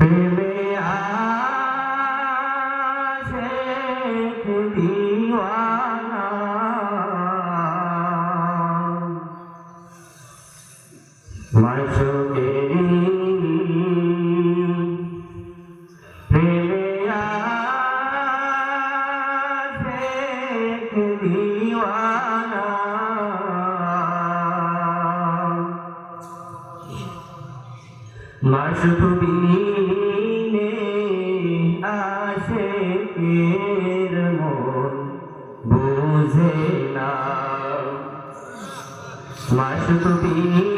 প্রেমে আশেক মাসুবিনে এর মন বুঝে না। মাসুবিনে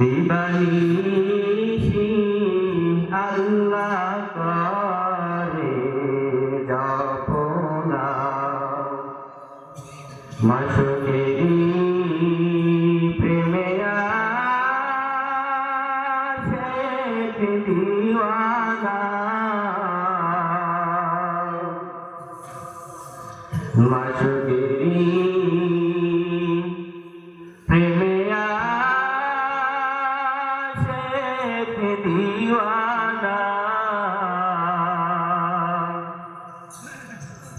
দিবানিশি আল্লাহ করে যাপনা মাসুকেরি প্রেমে আশেক দিওয়ানা। মাসুকেরি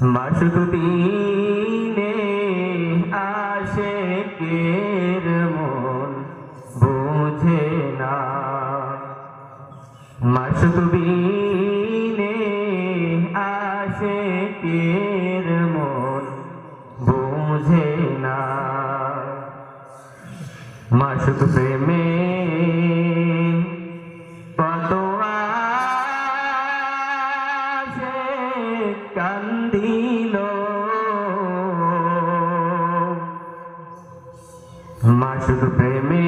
মাসুক দিনে আশেকের মন বোঝে না। মাসুক দিনে আশেকের মন বোঝে না। মাসুক প্রেমে কত মাসুক প্রেমে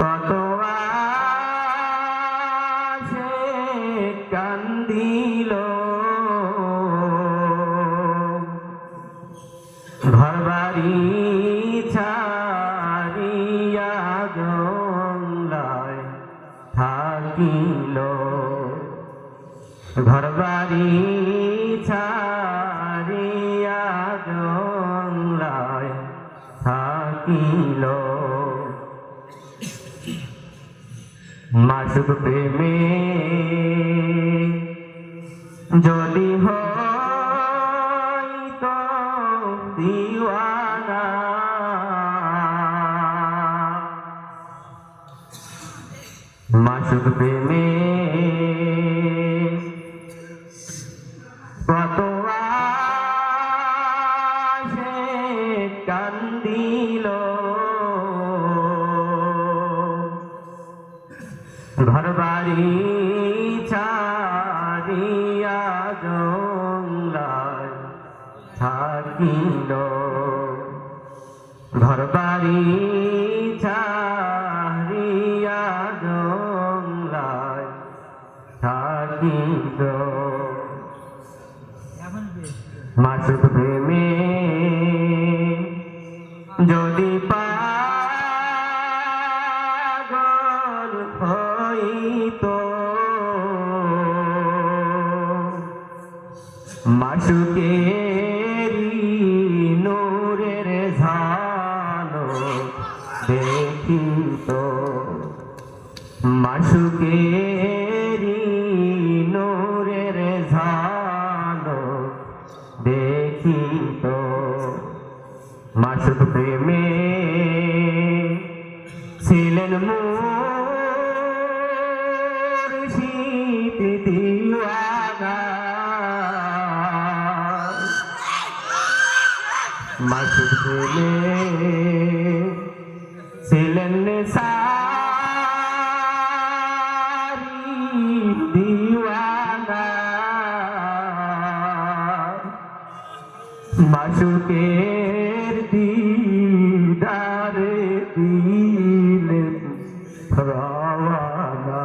কত আসে কান্দিল ঘর বাড়ি ছাড়িয়া জঙ্গলায় থাকিল ঘর বাড়ি থাকিল। মাসুক প্রেমে যদি হইতো দিওয়ানা। মাসুক প্রেমে ঘর বাড়ি ছাড়িয়া জঙ্গলায় থাকিল। ঘর বাড়ি ছাড়িয়া জঙ্গলায় থাকিল। মাসুক মাসুকেরি নূরের ঝালো দেখিত মাসুকেরি নূরের ঝালো দেখিত মাসুক প্রেমে মাঝে ছিলেন মাসুকের দিদারে দিলেন রওয়ানা।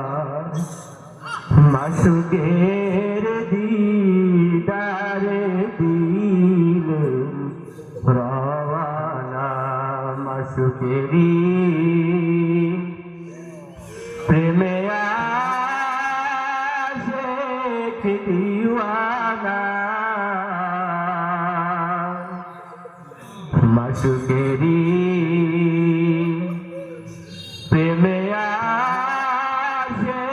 মাসুকের প্রেমে আসে কি দিওয়ানা। মাসুকেরি প্রেমে আসে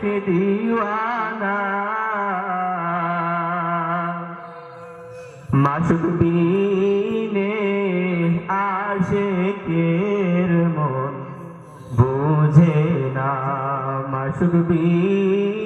কি দিওয়ানা। মাসুক বিনে আশেকের to be